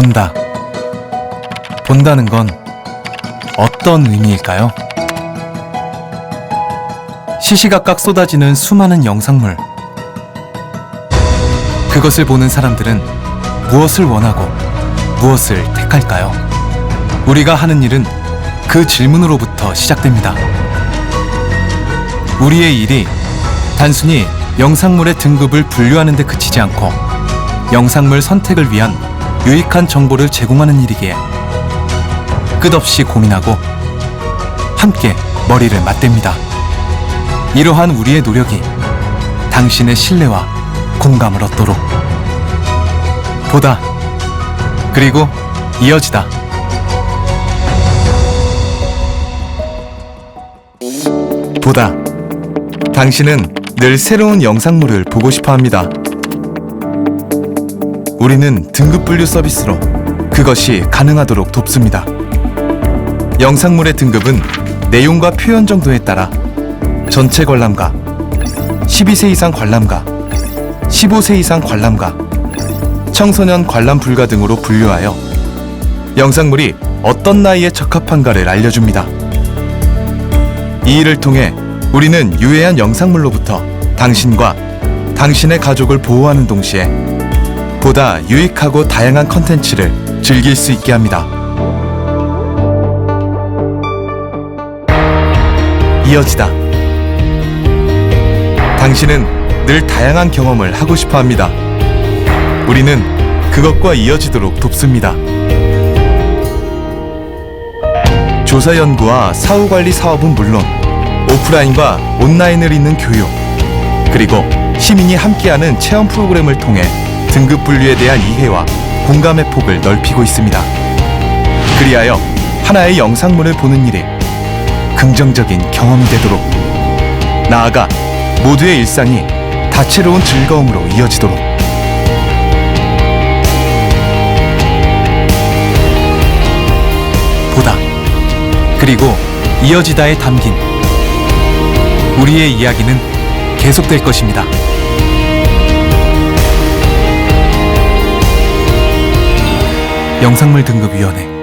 본다. 본다는 건 어떤 의미일까요? 시시각각 쏟아지는 수많은 영상물. 그것을 보는 사람들은 무엇을 원하고 무엇을 택할까요? 우리가 하는 일은 그 질문으로부터 시작됩니다. 우리의 일이 단순히 영상물의 등급을 분류하는 데 그치지 않고 영상물 선택을 위한 유익한 정보를 제공하는 일이기에 끝없이 고민하고 함께 머리를 맞댑니다. 이러한 우리의 노력이 당신의 신뢰와 공감을 얻도록 보다 그리고 이어지다. 보다 당신은 늘 새로운 영상물을 보고 싶어 합니다. 우리는 등급 분류 서비스로 그것이 가능하도록 돕습니다. 영상물의 등급은 내용과 표현 정도에 따라 전체 관람가, 12세 이상 관람가, 15세 이상 관람가, 청소년 관람 불가 등으로 분류하여 영상물이 어떤 나이에 적합한가를 알려줍니다. 이 일을 통해 우리는 유해한 영상물로부터 당신과 당신의 가족을 보호하는 동시에 보다 유익하고 다양한 컨텐츠를 즐길 수 있게 합니다. 이어지다. 당신은 늘 다양한 경험을 하고 싶어 합니다. 우리는 그것과 이어지도록 돕습니다. 조사 연구와 사후 관리 사업은 물론 오프라인과 온라인을 잇는 교육 그리고 시민이 함께하는 체험 프로그램을 통해 등급 분류에 대한 이해와 공감의 폭을 넓히고 있습니다. 그리하여 하나의 영상물을 보는 일이 긍정적인 경험이 되도록 나아가 모두의 일상이 다채로운 즐거움으로 이어지도록 보다 그리고 이어지다에 담긴 우리의 이야기는 계속될 것입니다. 영상물 등급위원회